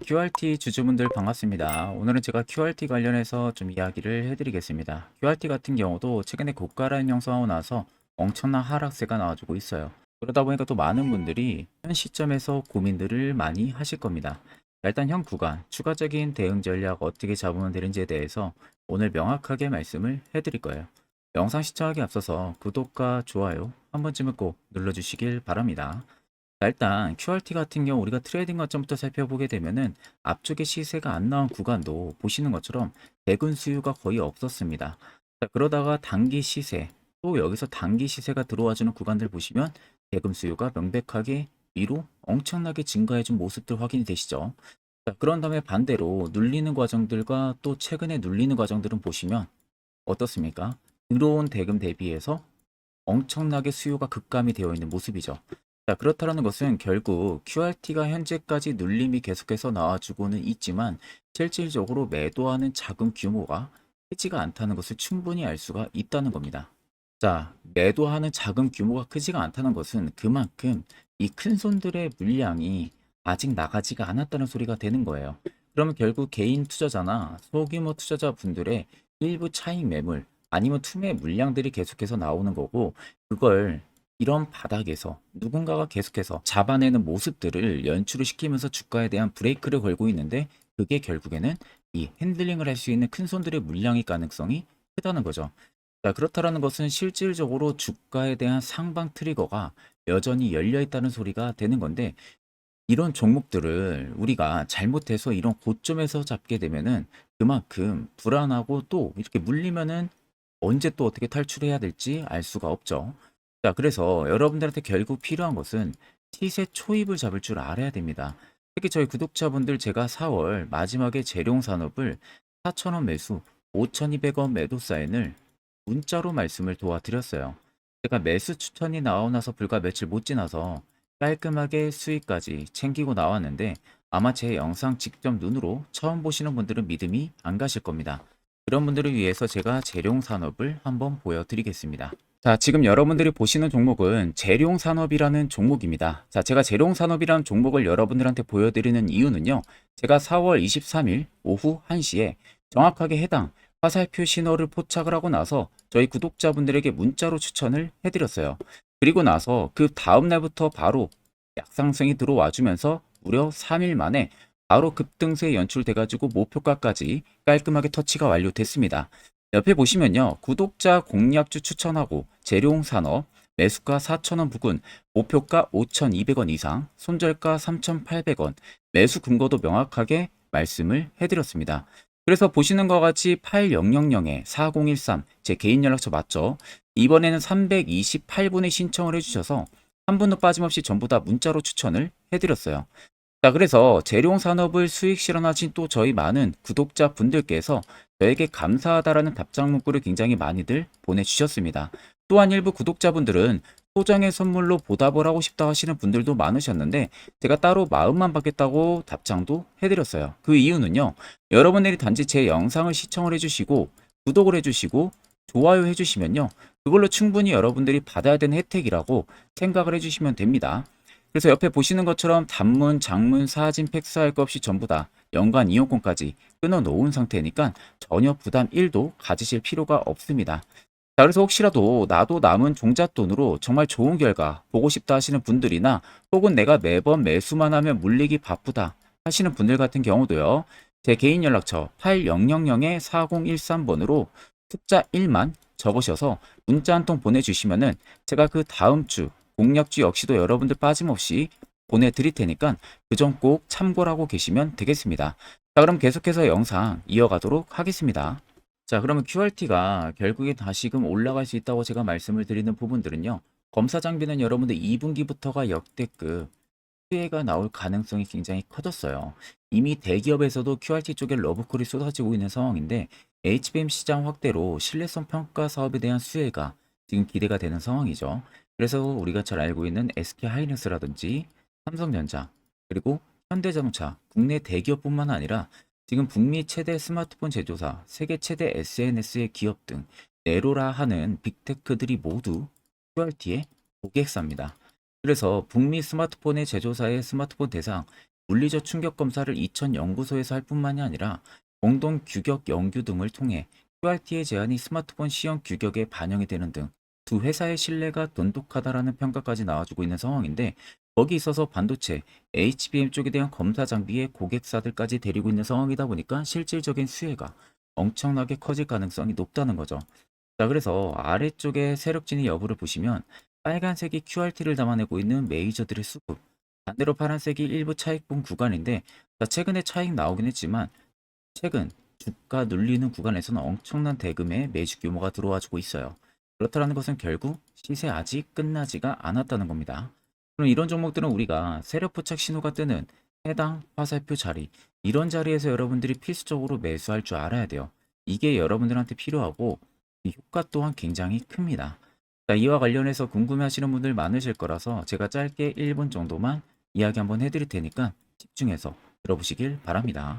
자, QRT 주주분들 반갑습니다. 오늘은 제가 QRT 관련해서 좀 이야기를 해드리겠습니다. QRT 같은 경우도 최근에 고가라인 형성하고 나서 엄청난 하락세가 나와주고 있어요. 그러다 보니까 또 많은 분들이 현 시점에서 고민들을 많이 하실 겁니다. 자, 일단 현 구간, 추가적인 대응 전략 어떻게 잡으면 되는지에 대해서 오늘 명확하게 말씀을 해드릴 거예요. 영상 시청하기 앞서서 구독과 좋아요 한 번쯤은 꼭 눌러주시길 바랍니다. 자, 일단 QRT 같은 경우 우리가 트레이딩 관점부터 살펴보게 되면은 앞쪽에 시세가 안 나온 구간도 보시는 것처럼 대군 수요가 거의 없었습니다. 자, 그러다가 단기 시세 또 여기서 단기 시세가 들어와주는 구간들 보시면 대금 수요가 명백하게 위로 엄청나게 증가해준 모습들 확인이 되시죠. 자, 그런 다음에 반대로 눌리는 과정들과 또 최근에 눌리는 과정들은 보시면 어떻습니까? 들어온 대금 대비해서 엄청나게 수요가 급감이 되어 있는 모습이죠. 자, 그렇다는 것은 결국 QRT가 현재까지 눌림이 계속해서 나와주고는 있지만 실질적으로 매도하는 자금 규모가 크지가 않다는 것을 충분히 알 수가 있다는 겁니다. 자, 매도하는 자금 규모가 크지가 않다는 것은 그만큼 이 큰 손들의 물량이 아직 나가지가 않았다는 소리가 되는 거예요. 그러면 결국 개인 투자자나 소규모 투자자분들의 일부 차익 매물 아니면 투매 물량들이 계속해서 나오는 거고 그걸 이런 바닥에서 누군가가 계속해서 잡아내는 모습들을 연출을 시키면서 주가에 대한 브레이크를 걸고 있는데 그게 결국에는 이 핸들링을 할 수 있는 큰 손들의 물량의 가능성이 크다는 거죠. 자, 그렇다라는 것은 실질적으로 주가에 대한 상방 트리거가 여전히 열려 있다는 소리가 되는 건데 이런 종목들을 우리가 잘못해서 이런 고점에서 잡게 되면은 그만큼 불안하고 또 이렇게 물리면은 언제 또 어떻게 탈출해야 될지 알 수가 없죠. 자, 그래서 여러분들한테 결국 필요한 것은 시세 초입을 잡을 줄 알아야 됩니다. 특히 저희 구독자분들 제가 4월 마지막에 재룡 산업을 4,000원 매수, 5,200원 매도 사인을 문자로 말씀을 도와드렸어요. 제가 매수 추천이 나오고 나서 불과 며칠 못 지나서 깔끔하게 수익까지 챙기고 나왔는데 아마 제 영상 직접 눈으로 처음 보시는 분들은 믿음이 안 가실 겁니다. 그런 분들을 위해서 제가 재룡 산업을 한번 보여드리겠습니다. 자, 지금 여러분들이 보시는 종목은 재룡 산업이라는 종목입니다. 자, 제가 재룡 산업이라는 종목을 여러분들한테 보여드리는 이유는요. 제가 4월 23일 오후 1시에 정확하게 해당 화살표 신호를 포착을 하고 나서 저희 구독자분들에게 문자로 추천을 해드렸어요. 그리고 나서 그 다음 날부터 바로 약상승이 들어와 주면서 무려 3일 만에 바로 급등세에 연출돼가지고 목표가까지 깔끔하게 터치가 완료됐습니다. 옆에 보시면요. 구독자 공략주 추천하고 재룡 산업 매수가 4,000원 부근, 목표가 5,200원 이상, 손절가 3,800원, 매수 근거도 명확하게 말씀을 해드렸습니다. 그래서 보시는 것 같이 8000에 4013, 제 개인 연락처 맞죠? 이번에는 328분의 신청을 해주셔서 한 분도 빠짐없이 전부 다 문자로 추천을 해드렸어요. 자, 그래서 재룡 산업을 수익 실현하신 또 저희 많은 구독자 분들께서 저에게 감사하다라는 답장 문구를 굉장히 많이들 보내주셨습니다. 또한 일부 구독자분들은 소정의 선물로 보답을 하고 싶다 하시는 분들도 많으셨는데 제가 따로 마음만 받겠다고 답장도 해드렸어요. 그 이유는요. 여러분들이 단지 제 영상을 시청을 해주시고 구독을 해주시고 좋아요 해주시면요. 그걸로 충분히 여러분들이 받아야 되는 혜택이라고 생각을 해주시면 됩니다. 그래서 옆에 보시는 것처럼 단문, 장문, 사진, 팩스 할 것 없이 전부 다 연간 이용권까지 끊어 놓은 상태니까 전혀 부담 1도 가지실 필요가 없습니다. 자, 그래서 혹시라도 나도 남은 종잣돈으로 정말 좋은 결과 보고 싶다 하시는 분들이나 혹은 내가 매번 매수만 하면 물리기 바쁘다 하시는 분들 같은 경우도요. 제 개인 연락처 8000-4013번으로 숫자 1만 적으셔서 문자 한 통 보내주시면은 제가 그 다음 주 공략주 역시도 여러분들 빠짐없이 보내드릴 테니까 그 점 꼭 참고를 하고 계시면 되겠습니다. 자, 그럼 계속해서 영상 이어가도록 하겠습니다. 자, 그러면 QRT가 결국에 다시금 올라갈 수 있다고 제가 말씀을 드리는 부분들은요. 검사 장비는 여러분들 2분기부터가 역대급 수혜가 나올 가능성이 굉장히 커졌어요. 이미 대기업에서도 QRT 쪽에 러브콜이 쏟아지고 있는 상황인데 HBM 시장 확대로 신뢰성 평가 사업에 대한 수혜가 지금 기대가 되는 상황이죠. 그래서 우리가 잘 알고 있는 SK 하이닉스라든지 삼성전자 그리고 현대자동차 국내 대기업뿐만 아니라 지금 북미 최대 스마트폰 제조사, 세계 최대 SNS의 기업 등 네로라 하는 빅테크들이 모두 QRT의 고객사입니다. 그래서 북미 스마트폰의 제조사의 스마트폰 대상 물리적 충격 검사를 이천 연구소에서 할 뿐만이 아니라 공동 규격 연구 등을 통해 QRT의 제안이 스마트폰 시험 규격에 반영이 되는 등 두 회사의 신뢰가 돈독하다라는 평가까지 나와주고 있는 상황인데 거기 있어서 반도체, HBM 쪽에 대한 검사 장비의 고객사들까지 데리고 있는 상황이다 보니까 실질적인 수혜가 엄청나게 커질 가능성이 높다는 거죠. 자, 그래서 아래쪽에 세력진의 여부를 보시면 빨간색이 QRT를 담아내고 있는 메이저들의 수급, 반대로 파란색이 일부 차익분 구간인데 자, 최근에 차익 나오긴 했지만 최근 주가 눌리는 구간에서는 엄청난 대금의 매수 규모가 들어와주고 있어요. 그렇다는 것은 결국 시세 아직 끝나지가 않았다는 겁니다. 그럼 이런 종목들은 우리가 세력 포착 신호가 뜨는 해당 화살표 자리 이런 자리에서 여러분들이 필수적으로 매수할 줄 알아야 돼요. 이게 여러분들한테 필요하고 이 효과 또한 굉장히 큽니다. 자, 이와 관련해서 궁금해하시는 분들 많으실 거라서 제가 짧게 1분 정도만 이야기 한번 해드릴 테니까 집중해서 들어보시길 바랍니다.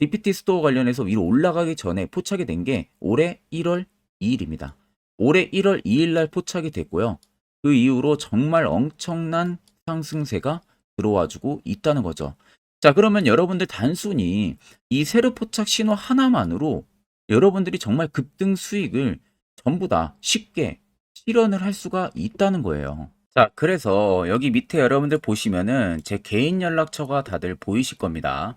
GPT 스토어 관련해서 위로 올라가기 전에 포착이 된 게 올해 1월 2일입니다. 올해 1월 2일 날 포착이 됐고요. 그 이후로 정말 엄청난 상승세가 들어와주고 있다는 거죠. 자, 그러면 여러분들 단순히 이 세르 포착 신호 하나만으로 여러분들이 정말 급등 수익을 전부 다 쉽게 실현을 할 수가 있다는 거예요. 자, 그래서 여기 밑에 여러분들 보시면은 제 개인 연락처가 다들 보이실 겁니다.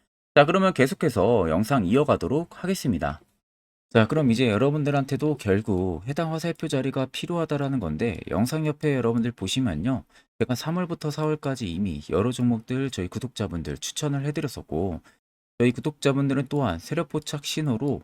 자, 그러면 계속해서 영상 이어가도록 하겠습니다. 자, 그럼 이제 여러분들한테도 결국 해당 화살표 자리가 필요하다라는 건데 영상 옆에 여러분들 보시면요. 제가 3월부터 4월까지 이미 여러 종목들 저희 구독자분들 추천을 해드렸었고 저희 구독자분들은 또한 세력 포착 신호로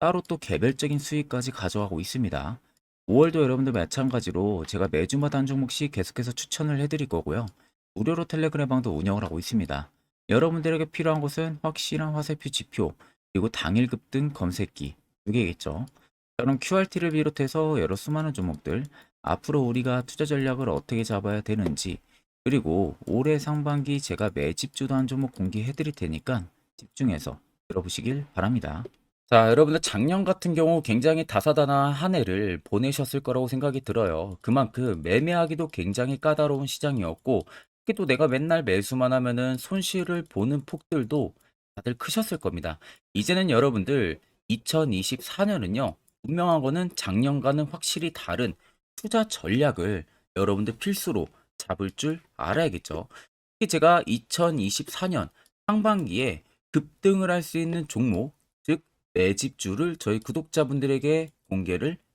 따로 또 개별적인 수익까지 가져가고 있습니다. 5월도 여러분들 마찬가지로 제가 매주마다 한 종목씩 계속해서 추천을 해드릴 거고요. 무료로 텔레그램 방도 운영을 하고 있습니다. 여러분들에게 필요한 것은 확실한 화살표 지표, 그리고 당일 급 등 검색기 두 개겠죠. 그럼 QRT를 비롯해서 여러 수많은 종목들, 앞으로 우리가 투자 전략을 어떻게 잡아야 되는지, 그리고 올해 상반기 제가 매집 주도 한 종목 공개해 드릴 테니까 집중해서 들어보시길 바랍니다. 자, 여러분들 작년 같은 경우 굉장히 다사다난한 한 해를 보내셨을 거라고 생각이 들어요. 그만큼 매매하기도 굉장히 까다로운 시장이었고, 특히 또 내가 맨날 매수만 하면은 손실을 보는 폭들도 다들 크셨을 겁니다. 이제는 여러분들 2024년은요, 분명한 거는 작년과는 확실히 다른 투자 전략을 여러분들 필수로 잡을 줄 알아야겠죠. 특히 제가 2024년 상반기에 급등을 할 수 있는 종목, 즉 매집주를 저희 구독자분들에게 공개를